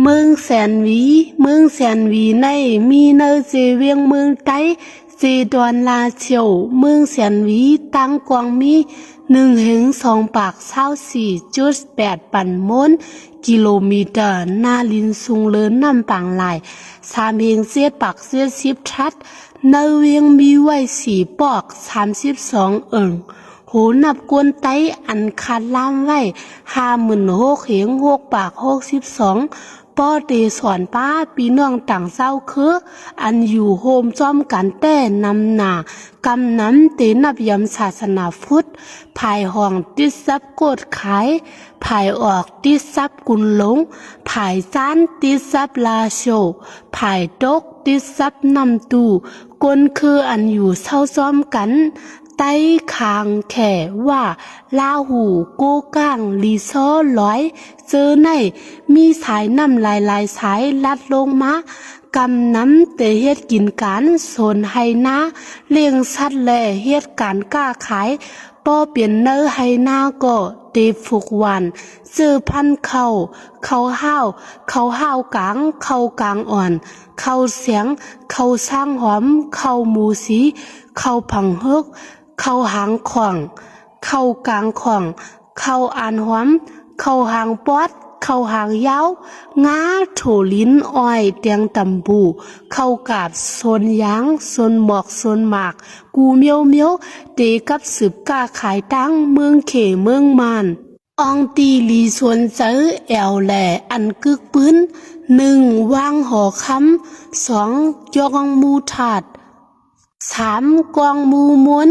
เมืองแสนวี เมืองแสนวีในมีเนอเจเวียงเมืองไต้เจดวนลาเฉียว เมืองแสนวีตั้งกวางมีหนึ่งเหงสองปากเศร้าสี่จุดแปดปันมนกิโลเมตรหน้าลินซุงเลินน้ำปางลายสามเหงเสียดปากเสียดสิบชัดเนเวียงมีไว้สี่ปอกสามสิบสองเอิงโหนับกวนไตอันคัดล่ามไว้ห้าหมื่นหกเหงหกปากหกสิบสอง ป้อเตสอนป้าปีน้องต่างเศร้าคืออันอยู่โฮมจอมกันแต่นำหนากำน้ำเตนับยำศาสนาพุทธภายห้องติดซับโกดขายภายออกติดซับกุนหลงภายจ้านติดซับลาโชภายตกติดซับนำตูกนคืออันอยู่เศร้าซ้อมกัน ต้คางแขว่าลาหูโกก้างลีซอร้อย เจอใน มีสายน้ำลายลายสายลัดลงมากำน้ำเตเฮ็ดกินการสนไฮนาเลี้ยงสัตว์แลเฮ็ดการกล้าขายป้อเปลี่ยนเนอไฮนาก็เตฟุกวันเจอพันเขาเขาห้าวเขาห้าวกลางเขากลางอ่อน เขาเสียง เขาสร้างหอม เขาหมูสี เขาผังเฮก เข้าหางขวางเข้ากลางขวางเข้าอ่านหวมเข้าหางปอด เข้าหางยาวงาโถลิ้นอ้อยเตียงตำบู เข้ากาบโซนยางโซนหมอกโซนหมาก กูเมียวเมียวเตกับสืบก้าขายตั้งเมืองเขเมืองมานอองตีลีสวนเจอแอวแหล่อันกึกปื้นหนึ่งวางหอคำสองยองมูถาดสามกองมูม้วน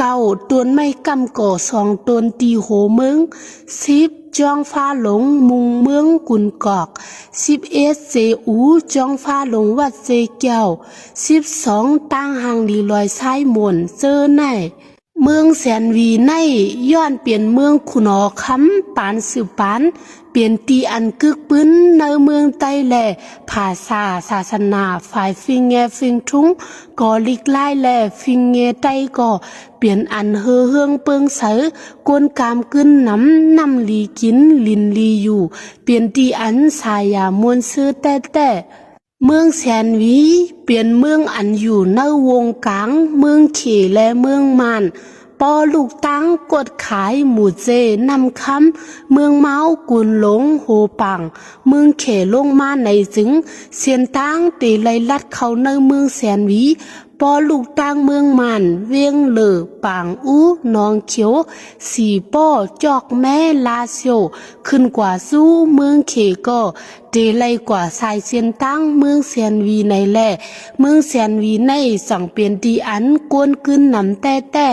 เจ็ดหนองโมโหเวงแปดกองมูเก่าแก่อันมีเนื้อตึกสอนเหล็กว่าส่วนหน้ารามาจองคำเก่าตวนไม่กำก่อสองตวนตีโหเมืองสิบจองฟ้าหลงมุงเมืองกุนกอกสิบเอสเจอูจองฟ้าหลงวัดเจเกียวสิบสองตั้งหางดีลอยซ้ายหมนเจอไหน เมืองแสนวีในย้อนเปลี่ยนเมืองขุนอคำปานสืบปาน เปลี่ยนตีอันกึกปื้นในเมืองไต้แหล่ภาษาศาสนาฝ่ายฟิงแงฟิงทุงก่อลิกไล่แหล่ฟิงเงไต้ก่อเปลี่ยนอันเฮือเฮืองเปิงเสอกวนกามกึ้นน้ำน้ำลีกินลินลีอยู่ เปลี่ยนตีอันสายามวนซื้อแต่แต่ เมืองแสนวีเปลี่ยนเมืองอันอยู่ในวงกลางเมืองเขและเมืองมาน ปอลูกตั้งกดขายหมู่เจนำคำเมืองเมากุนหลงโหปัง เมืองเขลงมาในจึง เสียนตั้งตีไลลัดเขาในเมืองแสนวีปอลูกตังเมืองมันเวียงเหลือปางอู้นองเขียว สีป้อจอกแม่ลาเซียวขึ้นกว่าสู้เมืองเขก็เดไลกว่าสายเซียนตั้งเมืองเซียนวีในแหล่เมืองเซียนวีในสั่งเปลี่ยนดีอันกวนกึนนำแต่แต่